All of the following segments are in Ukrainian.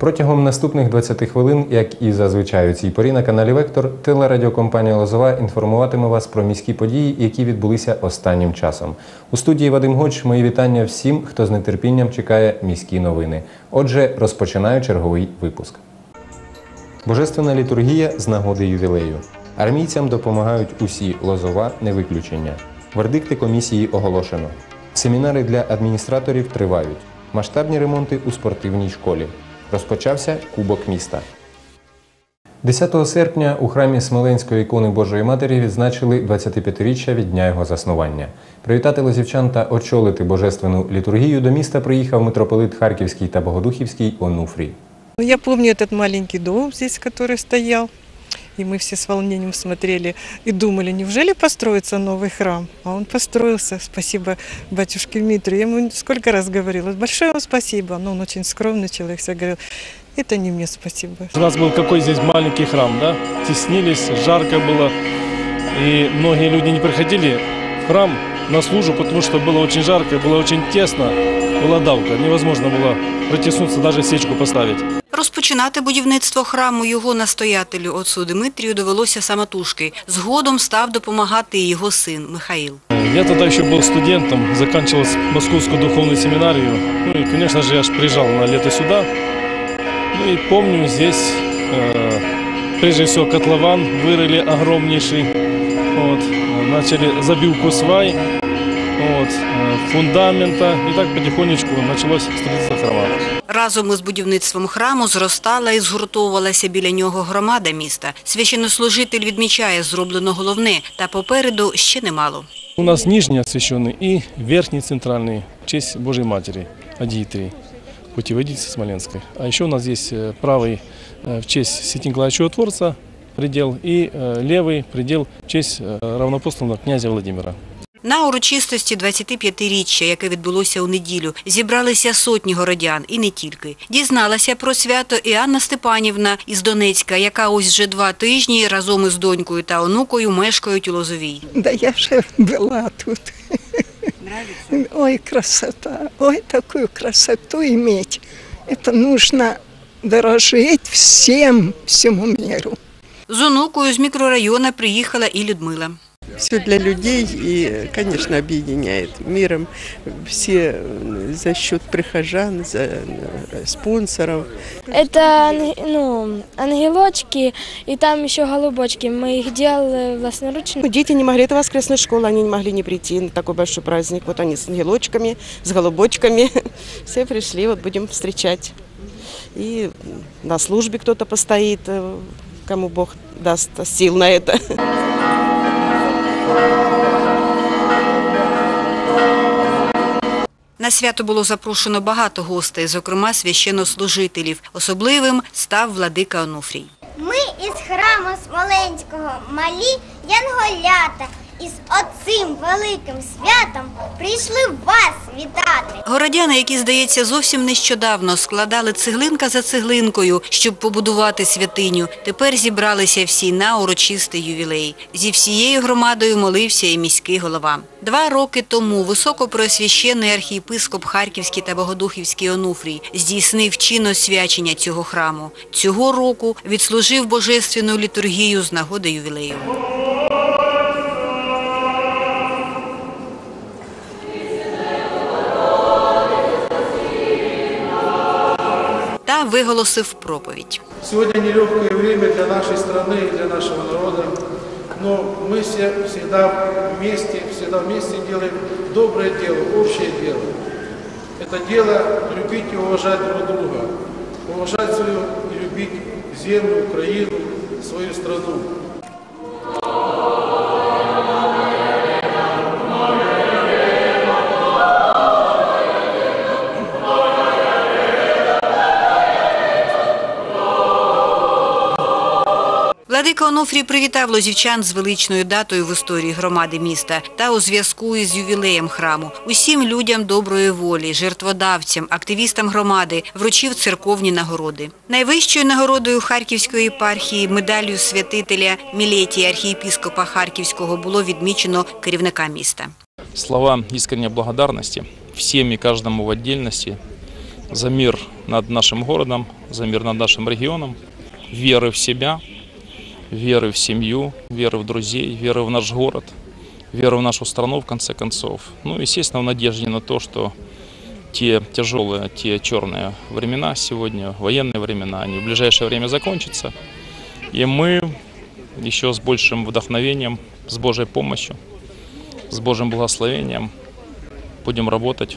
Протягом наступних 20 хвилин, як і зазвичай у цій порі на каналі Вектор, телерадіокомпанія Лозова інформуватиме вас про міські події, які відбулися останнім часом. У студії Вадим Гоч мої вітання всім, хто з нетерпінням чекає міські новини. Отже, розпочинаю черговий випуск. Божественна літургія з нагоди ювілею. Армійцям допомагають усі лозова, не виключення. Вердикти комісії оголошено. Семінари для адміністраторів тривають. Масштабні ремонти у спортивній школі. Розпочався Кубок міста. 10 серпня у храмі Смоленської ікони Божої Матері відзначили 25-річчя від дня його заснування. Привітати лозівчан та очолити божественну літургію до міста приїхав митрополит Харківський та Богодухівський Онуфрій. Ну, Я пам'ятаю цей маленький дом який стояв. стоял. И мы все с волнением смотрели и думали, неужели построится новый храм? А он построился. Спасибо батюшке Дмитрию. Я ему сколько раз говорила, большое вам спасибо. Но он очень скромный человек, всегда говорил, это не мне спасибо. У нас был какой здесь маленький храм, да? Теснились, жарко было. И многие люди не приходили в храм на службу, потому что было очень жарко, было очень тесно, была давка. Невозможно было протиснуться, даже свечку поставить. Розпочинати будівництво храму його настоятелю отцу Дмитрію довелося самотужки. Згодом став допомагати і його син Михаїл. Я тогда еще был студентом, заканчивал Московскую духовную семинарию. Ну и, конечно же, я же приезжал на лето сюда. Ну и помню, здесь, э, прежде всего, котлован вырыли огромнейший. Вот, э, начали забивку свай, вот, э, фундамента. И так потихонечку началось строительство храма. Разом із будівництвом храму зростала і згуртовувалася біля нього громада міста. Священнослужитель відмічає зроблено головне, та попереду ще немало. У нас нижний освященный и верхний центральный в честь Божьей Матери, Адиитрии, путеводительницы Смоленской. А еще у нас здесь э, правый э, в честь Святителя Николая Чудотворца предел и э, левый предел в честь э, равнопосланного князя Владимира. На урочистості 25-річчя, яке відбулося у неділю, зібралися сотні городян і не тільки. Дізналася про свято і Анна Степанівна із Донецька, яка ось вже два тижні разом із донькою та онукою мешкають у Лозовій. Да я же была тут. Ой, красота. Ой, такую красоту иметь. Это нужно дорожить всем, всему миру. З онукою з мікрорайону приїхала і Людмила. Все для людей и, конечно, объединяет миром. Все э, за счет прихожан, за э, спонсоров. Это ну, ангелочки и там еще голубочки. Мы их делали властноручно. Ну, Дети не могли, это воскресная школа, они не могли не прийти на такой большой праздник. Вот они с ангелочками, с голубочками. Все пришли, вот будем встречать. И на службе кто-то постоит, э, кому Бог даст сил на это. Свято було запрошено багато гостей, зокрема священнослужителів. Особливим став владика Онуфрій. Ми із храму Смоленського малі янголята із оцим великим святом прийшли вас вітати. Городяни, які, здається, зовсім нещодавно складали цеглинка за цеглинкою, щоб побудувати святиню, тепер зібралися всі на урочистий ювілей. Зі всією громадою молився і міський голова. Два роки тому високопросвященний архієпископ Харківський та Богодухівський Онуфрій здійснив чин освячення цього храму. Цього року відслужив божественну літургію з нагоди ювілею. Та виголосив проповідь. Сегодня нелегкое время для нашей страны и для нашего народа, но мы все всегда вместе, всегда вместе делаем доброе дело, общее дело. Это дело любить и уважать друг друга, уважать свою и любить землю, Украину, свою страну. Владика Онуфрій привітав лозівчан з величною датою в історії громади міста та у зв'язку із ювілеєм храму. Усім людям доброї волі, жертводавцям, активістам громади вручив церковні нагороди. Найвищою нагородою Харківської єпархії медаллю святителя Мілетія архієпіскопа Харківського було відмічено керівника міста. слова искренней благодарности всем и каждому в отдельности за мир над нашим городом, за мир над нашим регионом, веры в себя, веры в семью, веры в друзей, веры в наш город, веры в нашу страну в конце концов. Ну, естественно, в надежде на то, что те тяжелые, те черные времена сегодня, военные времена, они в ближайшее время закончатся. И мы еще с большим вдохновением, с Божьей помощью, с Божьим благословением будем работать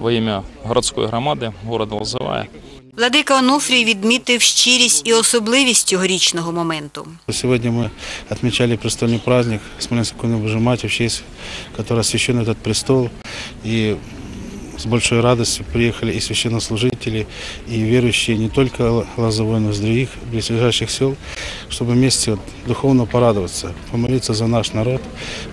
во имя городской громады города Лозовая. Владика Онуфрій відмітив щирість і особливість цьогорічного моменту. Сегодня мы отмечали престольный праздник Смоленской Иконы Божьей Матери, в честь которой освящен этот престол. И с большой радостью приехали и священнослужители, и верующие не только Лозовой, но и из других близлежащих сел, чтобы вместе вот духовно порадоваться, помолиться за наш народ,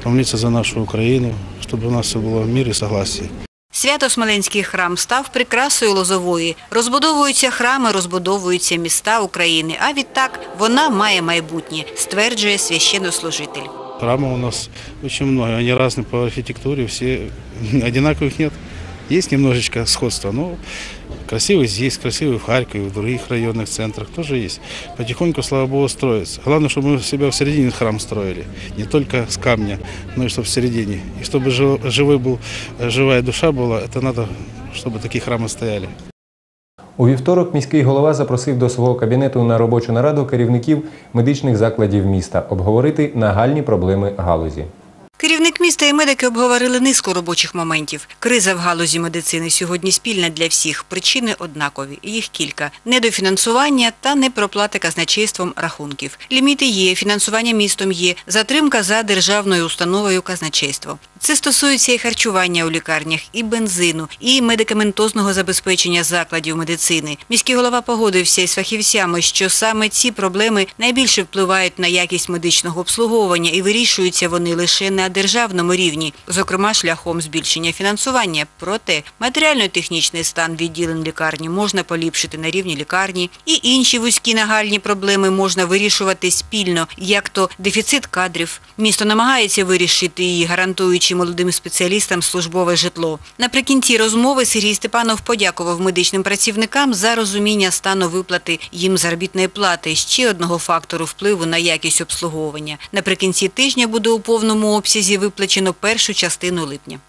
помолиться за нашу Украину, чтобы у нас все было в мире и согласии. Свято-Смоленський храм став прикрасою Лозової. Розбудовуються храми, розбудовуються міста України. А відтак вона має майбутнє, стверджує священнослужитель. Храмов у нас очень много, они разные по архитектуре, все одинаковых нет. Есть немножечко сходства, но красивый здесь, красивый в Харькове, в других районных центрах тоже есть. Потихоньку, слава Богу, строится. Главное, чтобы мы себя в середине храм строили. Не только с камня, но и чтобы в середине. И чтобы жив- живой был, живая душа была, это надо, чтобы такие храмы стояли. У вівторок міський голова запросив до свого кабінету на робочу нараду керівників медичних закладів міста обговорити нагальні проблеми галузі. Керівник міста і медики обговорили низку робочих моментів. Криза в галузі медицини сьогодні спільна для всіх. Причини однакові. Їх кілька: недофінансування та непроплати казначейством рахунків. Ліміти є, фінансування містом є, затримка за державною установою казначейство. Це стосується і харчування у лікарнях, і бензину, і медикаментозного забезпечення закладів медицини. Міський голова погодився із фахівцями, що саме ці проблеми найбільше впливають на якість медичного обслуговування і вирішуються вони лише на державному рівні, зокрема шляхом збільшення фінансування. Проте матеріально-технічний стан відділень лікарні можна поліпшити на рівні лікарні, і інші вузькі нагальні проблеми можна вирішувати спільно, як то дефіцит кадрів. Місто намагається вирішити її, гарантуючи молодим спеціалістам службове житло. Наприкінці розмови Сергій Степанов подякував медичним працівникам за розуміння стану виплати їм заробітної плати ще одного фактору впливу на якість обслуговування. Наприкінці тижня буде у повному обсязі виплачено першу частину липня.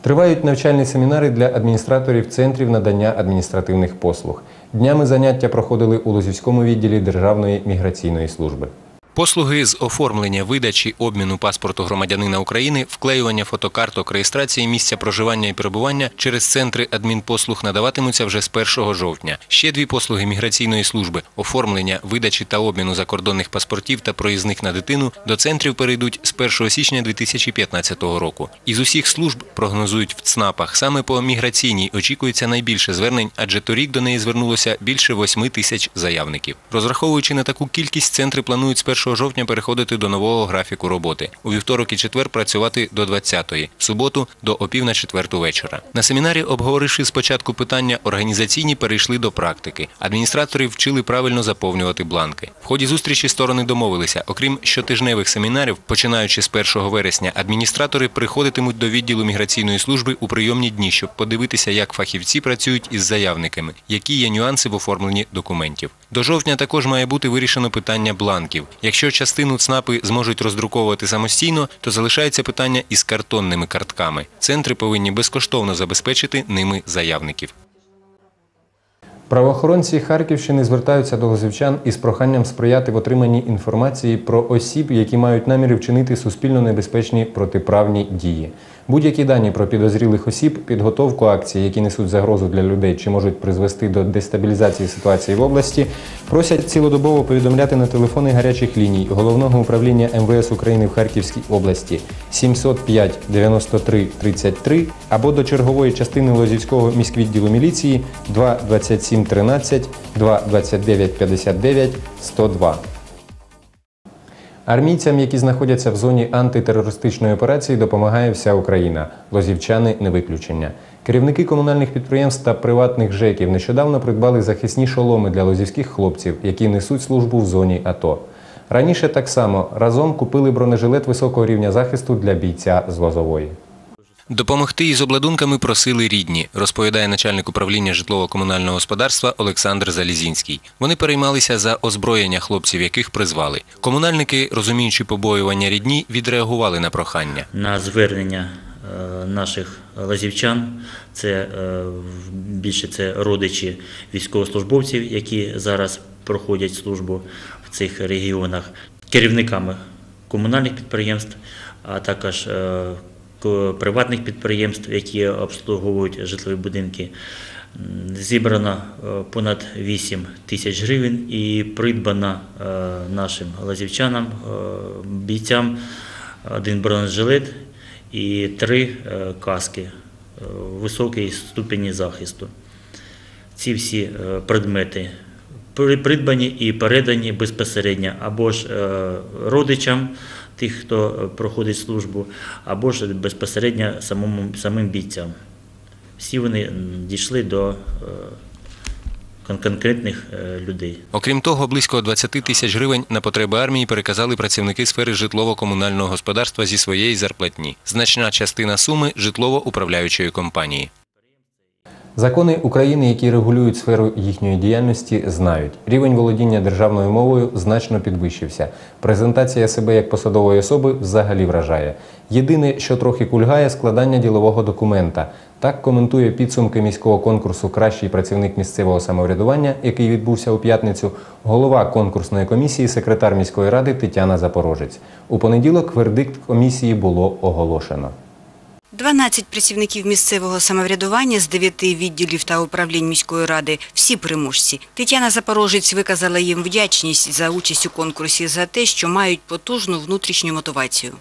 Тривають навчальні семінари для адміністраторів центрів надання адміністративних послуг. Днями заняття проходили у Лозівському відділі Державної міграційної служби. Послуги з оформлення, видачі, обміну паспорту громадянина України, вклеювання фотокарток реєстрації місця проживання і перебування через центри адмінпослуг надаватимуться вже з 1 жовтня. Ще дві послуги міграційної служби оформлення, видачі та обміну закордонних паспортів та проїзних на дитину до центрів перейдуть з 1 січня 2015 року. Із усіх служб прогнозують в ЦНАПах. Саме по міграційній очікується найбільше звернень, адже торік до неї звернулося більше 8 тисяч заявників. Розраховуючи на таку кількість, центри планують з 1 жовтня переходити до нового графіку роботи. У вівторок і четвер працювати до 20-ї, в суботу до опів на четверту вечора. На семінарі, обговоривши спочатку питання організаційні, перейшли до практики. Адміністратори вчили правильно заповнювати бланки. В ході зустрічі сторони домовилися, окрім щотижневих семінарів, починаючи з 1 вересня, адміністратори приходитимуть до відділу міграційної служби у прийомні дні, щоб подивитися, як фахівці працюють із заявниками, які є нюанси в оформленні документів. До жовтня також має бути вирішено питання бланків. Якщо частину ЦНАПи зможуть роздруковувати самостійно, то залишається питання із картонними картками. Центри повинні безкоштовно забезпечити ними заявників. Правоохоронці Харківщини звертаються до лозівчан із проханням сприяти в отриманні інформації про осіб, які мають наміри вчинити суспільно небезпечні протиправні дії. Будь-які дані про підозрілих осіб, підготовку акцій, які несуть загрозу для людей чи можуть призвести до дестабілізації ситуації в області, просять цілодобово повідомляти на телефони гарячих ліній Головного управління МВС України в Харківській області 705 93 33 або до чергової частини Лозівського міськвідділу міліції 2 27 13 2 29 59 102. Армійцям, які знаходяться в зоні антитерористичної операції, допомагає вся Україна. Лозівчани не виключення. Керівники комунальних підприємств та приватних ЖЕКів нещодавно придбали захисні шоломи для лозівських хлопців, які несуть службу в зоні АТО. Раніше так само разом купили бронежилет високого рівня захисту для бійця з Лозової. Допомогти із обладунками просили рідні, розповідає начальник управління житлово-комунального господарства Олександр Залізінський. Вони переймалися за озброєння хлопців, яких призвали. Комунальники, розуміючи побоювання рідні, відреагували на прохання. на звернення е, наших лазівчан. Це е, більше це родичі військовослужбовців, які зараз проходять службу в цих регіонах, керівниками комунальних підприємств, а також е, приватних підприємств, які обслуговують житлові будинки. Зібрано е, понад 8 тисяч гривень і придбано е, нашим лазівчанам, е, бійцям один бронежилет і три каски високої ступені захисту. Ці всі предмети придбані і передані безпосередньо або ж родичам тих, хто е, проходить службу, або ж безпосередньо самому, самим бійцям. Всі вони дійшли до е, конкретних е, людей. Окрім того, близько 20 тисяч гривень на потреби армії переказали працівники сфери житлово-комунального господарства зі своєї зарплатні. Значна частина суми житлово-управляючої компанії. Закони України, які регулюють сферу їхньої діяльності, знають. Рівень володіння державною мовою значно підвищився. Презентація себе як посадової особи взагалі вражає. Єдине, що трохи кульгає, складання ділового документа. Так коментує підсумки міського конкурсу Кращий працівник місцевого самоврядування, який відбувся у п'ятницю, голова конкурсної комісії, секретар міської ради Тетяна Запорожець. У понеділок вердикт комісії було оголошено. 12 працівників місцевого самоврядування з 9 відділів та управлінь міської ради – всі переможці. Тетяна Запорожець виказала їм вдячність за участь у конкурсі за те, що мають потужну внутрішню мотивацію.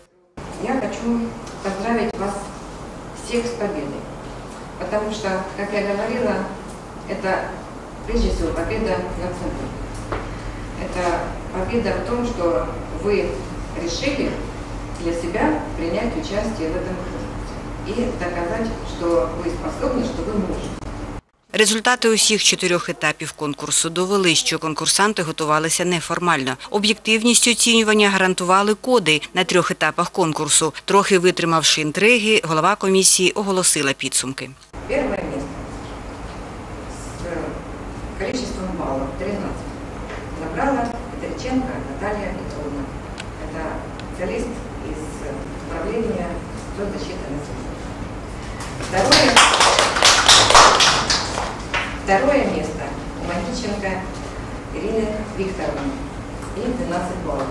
Я хочу поздравить вас всех с победой. Потому что, как я говорила, это прежде всего победа над собой. Это победа в том, что вы решили для себя принять участие в этом конкурсе и доказать, что вы способны, что вы можете. Результати усіх чотирьох етапів конкурсу довели, що конкурсанти готувалися неформально. Об'єктивність оцінювання гарантували коди на трьох етапах конкурсу. Трохи витримавши інтриги, голова комісії оголосила підсумки. Первое место с количеством баллов 13 забрала Петриченко Наталья Петровна. Это специалист из управления соцзащиты населения. Второе, второе место у Маниченко Ирины Викторовны. И 12 баллов.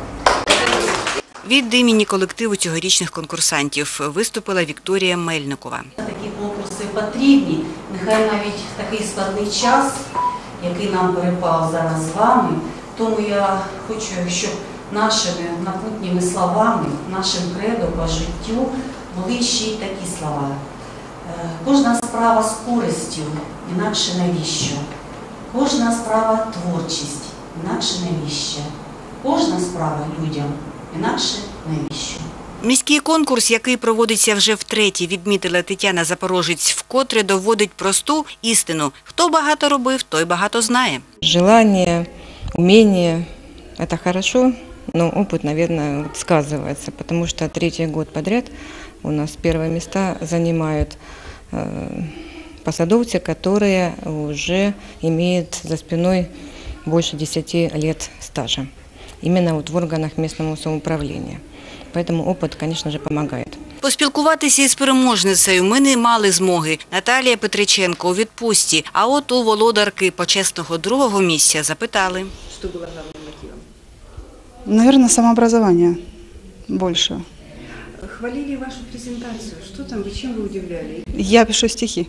Від імені колективу цьогорічних конкурсантів виступила Вікторія Мельникова. Такі конкурси потрібні. Нехай навіть такий складний час, який нам перепав зараз з вами. Тому я хочу, щоб нашими напутніми словами, нашим кредо по життю були ще й такі слова. Е, Кожна справа з користю, інакше навіщо? Кожна справа творчість, інакше навіщо? Кожна справа людям, інакше навіщо? Міський конкурс, який проводиться вже втретє, відмітила Тетяна Запорожець, вкотре доводить просту істину. Хто багато робив, той багато знає. Желание, умение – это хорошо, но опыт, наверное, вот сказывается, потому что третий год подряд у нас первые места занимают э, посадовцы, которые уже имеют за спиной больше 10 лет стажа, именно вот в органах местного самоуправления. Поэтому опыт, конечно же, помогает. Поспілкуватися із переможницею ми не мали змоги. Наталія Петриченко у відпустці, а от у володарки почесного другого місця запитали. Что было главным мотивом? Наверное, самообразование больше. Хвалили вашу презентацию. Что там, вы чем вы удивляли? Я пишу стихи.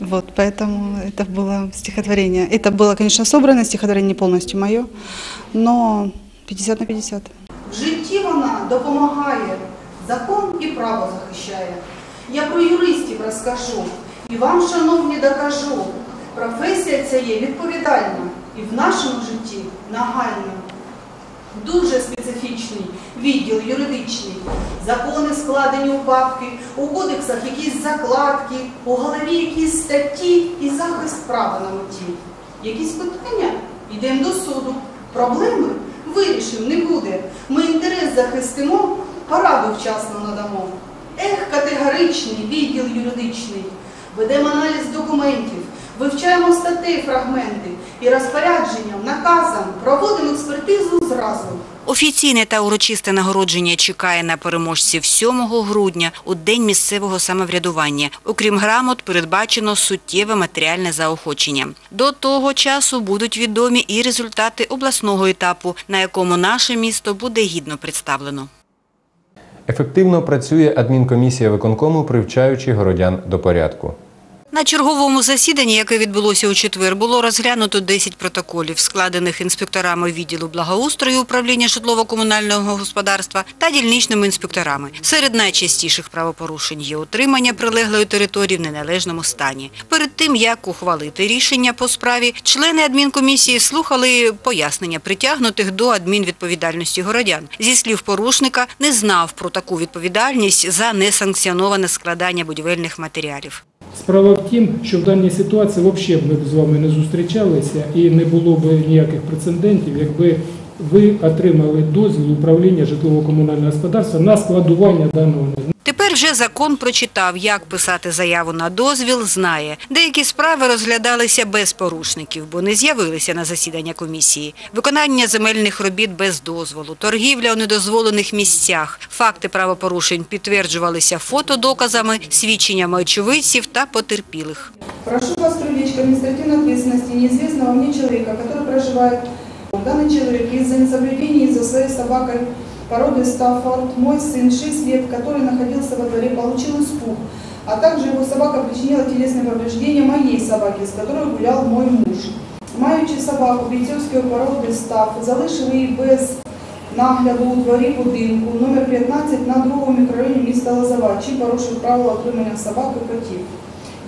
Вот, поэтому это было стихотворение. Это было, конечно, собранное стихотворение, не полностью мое, но 50 на 50. В житті вона допомагає, закон і право захищає. Я про юристів розкажу і вам, шановні, докажу. Професія ця є відповідальна і в нашому житті нагальна. Дуже специфічний відділ юридичний. Закони складені у папки, у кодексах якісь закладки, у голові якісь статті і захист права на меті. Якісь питання? Йдемо до суду. Проблеми вирішимо, не буде. Ми інтерес захистимо, пораду вчасно надамо. Ех, категоричний відділ юридичний. Ведемо аналіз документів, вивчаємо статей, фрагменти і розпорядженням, наказом проводимо експертизу зразу. Офіційне та урочисте нагородження чекає на переможців 7 грудня у День місцевого самоврядування. Окрім грамот, передбачено суттєве матеріальне заохочення. До того часу будуть відомі і результати обласного етапу, на якому наше місто буде гідно представлено. Ефективно працює адмінкомісія виконкому, привчаючи городян до порядку. На черговому засіданні, яке відбулося у четвер, було розглянуто 10 протоколів, складених інспекторами відділу благоустрою управління житлово-комунального господарства та дільничними інспекторами. Серед найчастіших правопорушень є утримання прилеглої території в неналежному стані. Перед тим, як ухвалити рішення по справі, члени адмінкомісії слухали пояснення притягнутих до адмінвідповідальності городян. Зі слів порушника, не знав про таку відповідальність за несанкціоноване складання будівельних матеріалів. Справа в тім, що в даній ситуації взагалі б ми з вами не зустрічалися і не було б ніяких прецедентів, якби ви отримали дозвіл управління житлово-комунального господарства на складування даного Тепер вже закон прочитав, як писати заяву на дозвіл, знає. Деякі справи розглядалися без порушників, бо не з'явилися на засідання комісії. Виконання земельних робіт без дозволу, торгівля у недозволених місцях. Факти правопорушень підтверджувалися фотодоказами, свідченнями очевидців та потерпілих. Прошу вас привлечь к административной ответственности неизвестного мне человека, который проживает. Данный человек из-за несоблюдения за своей собакой породы Стаффорд, мой сын, 6 лет, который находился во дворе, получил испуг, а также его собака причинила телесные повреждения моей собаке, с которой гулял мой муж. Маючи собаку бійцівської породи Стаф, залишив її без нагляду у дворі будинку номер 15 на другому мікрорайоні міста Лозова, чи порушив правила отримання собак і котів.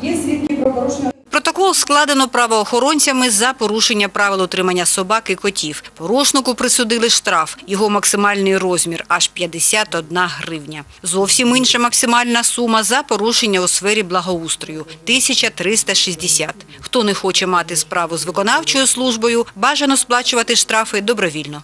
Є свідки про порушення Протокол складено правоохоронцями за порушення правил утримання собак і котів. Порушнику присудили штраф. Його максимальний розмір – аж 51 гривня. Зовсім інша максимальна сума за порушення у сфері благоустрою – 1360. Хто не хоче мати справу з виконавчою службою, бажано сплачувати штрафи добровільно.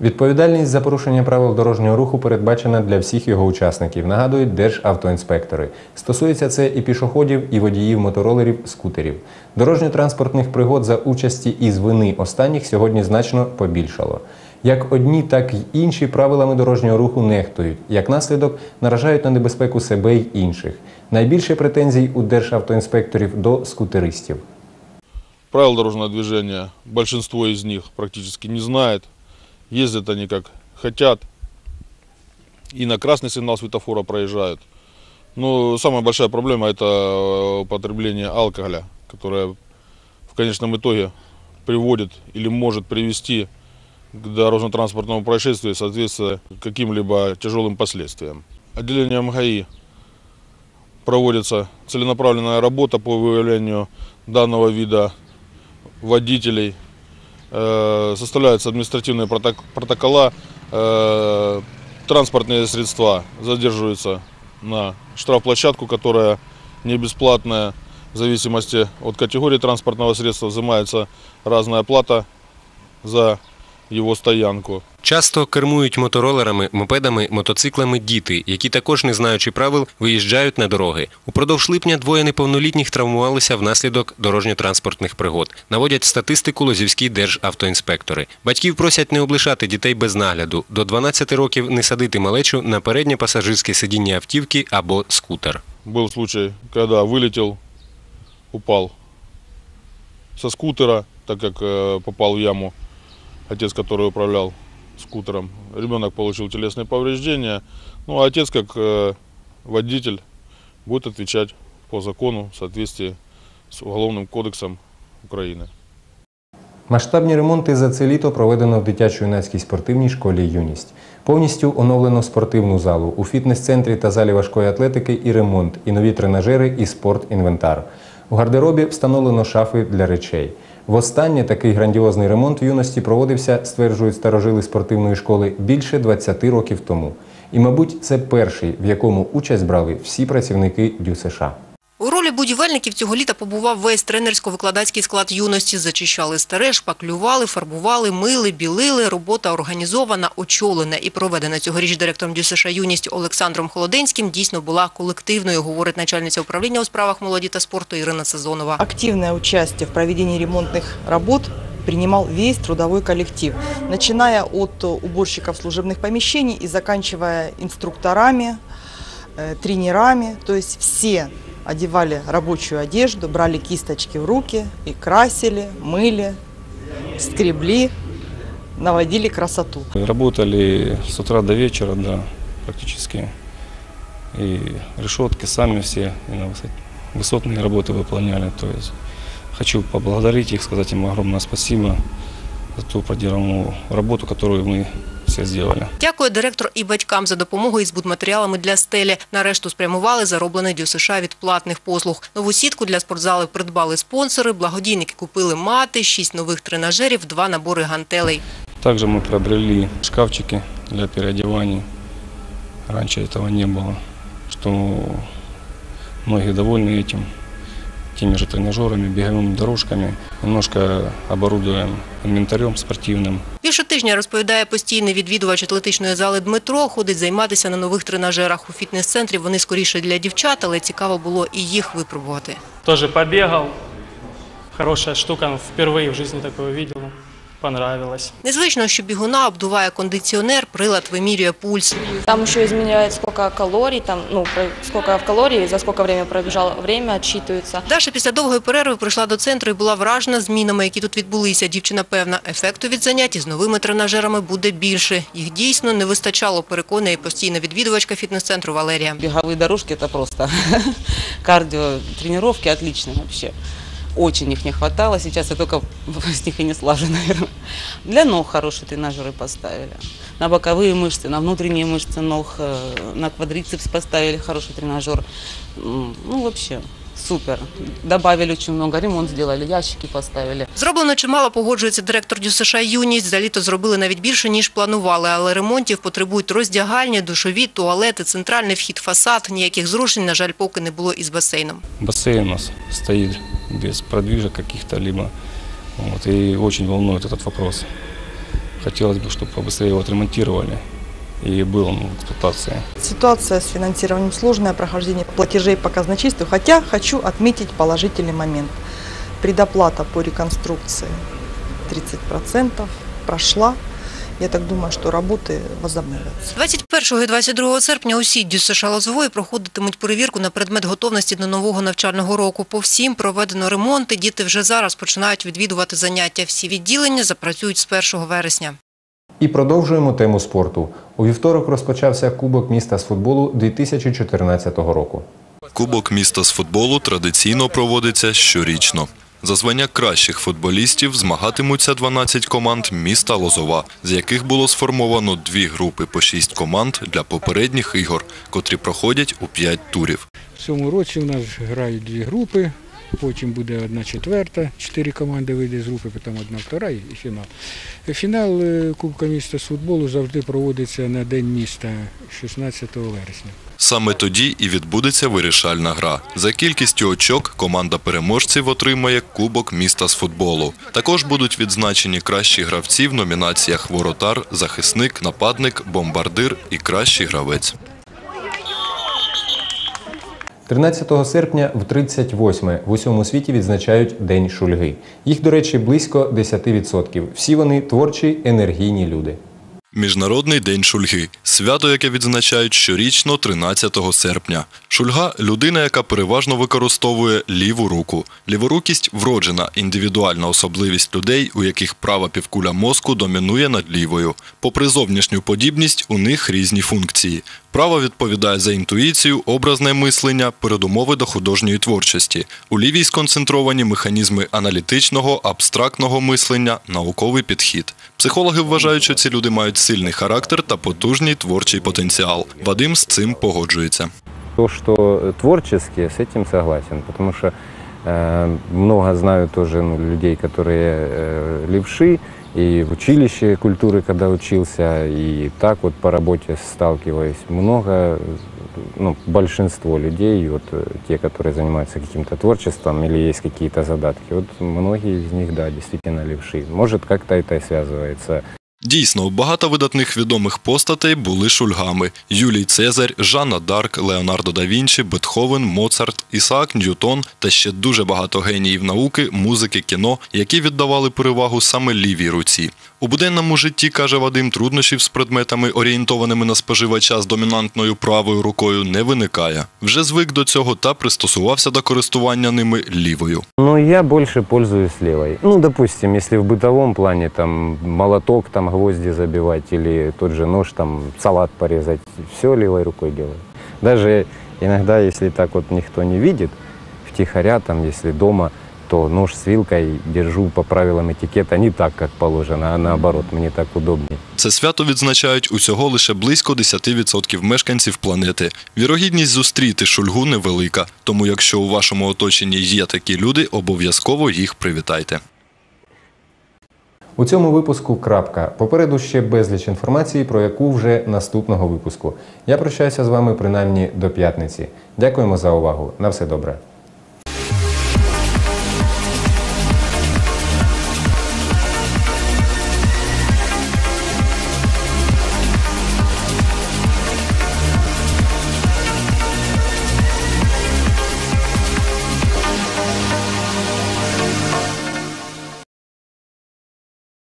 Відповідальність за порушення правил дорожнього руху передбачена для всіх його учасників, нагадують державтоінспектори. Стосується це і пішоходів, і водіїв моторолерів, скутерів. Дорожньо-транспортних пригод за участі і з вини останніх сьогодні значно побільшало. Як одні, так й інші правилами дорожнього руху нехтують. Як наслідок, наражають на небезпеку себе й інших. Найбільше претензій у державтоінспекторів до скутеристів. Правил дорожного движения большинство из них практически не знает. Ездят они как хотят. И на красный сигнал светофора проезжают. Но самая большая проблема это э, употребление алкоголя, которое в конечном итоге приводит или может привести к дорожно-транспортному происшествию, соответственно, каким-либо тяжелым последствиям. Отделением ГАИ проводится целенаправленная работа по выявлению данного вида водителей. Э, Составляются административные проток- протокола, э, транспортные средства задерживаются на штрафплощадку, которая не бесплатная. В зависимости от категории транспортного средства взимается разная плата за его стоянку. Часто кермують моторолерами, мопедами, мотоциклами діти, які також, не знаючи правил, виїжджають на дороги. Упродовж липня двоє неповнолітніх травмувалися внаслідок дорожньо-транспортних пригод. Наводять статистику лозівські державтоінспектори. Батьків просять не облишати дітей без нагляду. До 12 років не садити малечу на переднє пасажирське сидіння автівки або скутер. Был случай, когда вылетел, упал со скутера, так как э, попал в яму отец, который управлял скутером. Ребенок получил телесные повреждения. Ну, а отец, как э, водитель, будет отвечать по закону в соответствии с Уголовным кодексом Украины. Масштабні ремонти за це літо проведено в дитячо-юнацькій спортивній школі Юність. Повністю оновлено спортивну залу у фітнес-центрі та залі важкої атлетики і ремонт, і нові тренажери, і спорт-інвентар. У гардеробі встановлено шафи для речей. Востаннє такий грандіозний ремонт в юності проводився, стверджують старожили спортивної школи, більше 20 років тому. І, мабуть, це перший, в якому участь брали всі працівники ДЮСШ. У ролі будівельників цього літа побував весь тренерсько-викладацький склад юності. Зачищали старе, шпаклювали, фарбували, мили, білили. Робота організована, очолена і проведена цьогоріч директором ДЮСШ «Юність» Олександром Холоденським дійсно була колективною, говорить начальниця управління у справах молоді та спорту Ірина Сезонова. Активное участие в проведении ремонтных работ принимал весь трудовой коллектив, начиная от уборщиков служебных помещений и заканчивая инструкторами, э, тренерами. То есть все одевали рабочую одежду, брали кисточки в руки и красили, мыли, скребли, наводили красоту. Работали с утра до вечера, да, практически. И решетки сами все и на высот- высотные работы выполняли. То есть хочу поблагодарить их, сказать им огромное спасибо за ту проделанную работу, которую мы все сделали. Дякує директор і батькам за допомогу із будматеріалами для стелі. Нарешту спрямували зароблений ДЮСШ від платних послуг. Нову сітку для спортзали придбали спонсори, благодійники купили мати, шість нових тренажерів, два набори гантелей. Также мы приобрели шкафчики для переодеваний. Раньше этого не было, что многие довольны этим, теми же тренажерами, беговыми дорожками. Немножко оборудуем инвентарем спортивным. Більше тижня, розповідає постійний відвідувач атлетичної зали Дмитро, ходить займатися на нових тренажерах. У фітнес-центрі вони скоріше для дівчат, але цікаво було і їх випробувати. Тоже побегал. Хорошая штука, впервые в жизни такое видел. Понравилось. Незвично, що бігуна обдуває кондиціонер, прилад вимірює пульс. Там еще изменяют, сколько калорий, там, ну, про- сколько в калории, за сколько время пробежал, время отсчитывается. Даша після довгої перерви прийшла до центру і була вражена змінами, які тут відбулися. Дівчина певна, ефекту від занять із новими тренажерами буде більше. Їх дійсно не вистачало, переконує постійна відвідувачка фітнес-центру Валерія. Беговые дорожки это просто кардио тренировки отличные вообще. Очень их не хватало, сейчас я только с них и не слажу, наверное. Для ног хорошие тренажеры поставили. На боковые мышцы, на внутренние мышцы ног, э, на квадрицепс поставили хороший тренажер. М, Ну, вообще, супер. Добавили очень много, ремонт сделали, ящики поставили. Зроблено чимало, погоджується директор ДЮСШ «Юність». За літо зробили навіть більше, ніж планували, але ремонтів потребують роздягальні, душові, туалети, центральний вхід, фасад. Ніяких зрушень, на жаль, поки не було із басейном. Бассейн у нас стоит без продвижек каких-то либо. Вот, и очень волнует этот вопрос. Хотелось бы, чтобы побыстрее его отремонтировали и был он в эксплуатации. Ситуация с финансированием сложная, прохождение платежей по казначейству. Хотя хочу отметить положительный момент. Предоплата по реконструкции 30% прошла. Я так думаю, что работы возобновятся. 21 і 22 серпня усі ДЮСШ Лозової проходитимуть перевірку на предмет готовності до нового навчального року. По всім проведено ремонти. Діти вже зараз починають відвідувати заняття. Всі відділення запрацюють з 1 вересня. І продовжуємо тему спорту. У вівторок розпочався Кубок міста з футболу 2014 року. Кубок міста з футболу традиційно проводиться щорічно. За звання кращих футболістів змагатимуться 12 команд міста Лозова, з яких було сформовано дві групи по шість команд для попередніх ігор, котрі проходять у п'ять турів. В цьому році у нас грають дві групи, потім буде одна четверта, чотири команди вийде з групи, потім одна втора і фінал. Фінал е, Кубка міста з футболу завжди проводиться на День міста 16 вересня. Саме тоді і відбудеться вирішальна гра. За кількістю очок команда переможців отримає Кубок міста з футболу. Також будуть відзначені кращі гравці в номінаціях Воротар, захисник, нападник, бомбардир і кращий гравець. 13 серпня в 38-ме в усьому світі відзначають День шульги. Їх, до речі, близько 10%. Всі вони творчі, енергійні люди. Міжнародний день шульги свято, яке відзначають щорічно 13 серпня. Шульга людина, яка переважно використовує ліву руку. Ліворукість вроджена індивідуальна особливість людей, у яких права півкуля мозку домінує над лівою. Попри зовнішню подібність, у них різні функції. Права відповідає за інтуїцію, образне мислення, передумови до художньої творчості. У лівій сконцентровані механізми аналітичного, абстрактного мислення, науковий підхід. Психологи вважають, що ці люди мають сильний характер та потужний творчий потенціал. Вадим з цим погоджується. То, что творчески, с этим согласен, потому что э, много знаю тоже ну, людей, которые э, левши, и в училище культуры, когда учился, и так вот по работе сталкиваюсь. Много, ну, большинство людей, вот э, те, которые занимаются каким-то творчеством или есть какие-то задатки, вот многие из них, да, действительно левши. Может, как-то это и связывается Дійсно, багато видатних відомих постатей були шульгами: Юлій Цезарь, Жанна Дарк, Леонардо да Вінчі, Бетховен, Моцарт, Ісаак Ньютон та ще дуже багато геніїв науки, музики, кіно, які віддавали перевагу саме лівій руці. У буденному житті, каже Вадим, труднощів з предметами, орієнтованими на споживача з домінантною правою рукою, не виникає. Вже звик до цього та пристосувався до користування ними лівою. Ну, я больше пользуюсь левой. Ну, допустим, если в бытовом плане, там, молоток, там, гвозди забивать или тот же нож, там, салат порезать, все левой рукой делаю. Даже иногда, если так вот никто не видит, втихаря, там, если дома, то нож с вилкой держу по правилам этикета не так, как положено, а наоборот, мне так удобнее. Це свято відзначають усього лише близько 10% мешканців планети. Вірогідність зустріти шульгу невелика, тому якщо у вашому оточенні є такі люди, обов'язково їх привітайте. У цьому випуску крапка. Попереду ще безліч інформації, про яку вже наступного випуску. Я прощаюся з вами принаймні до п'ятниці. Дякуємо за увагу. На все добре.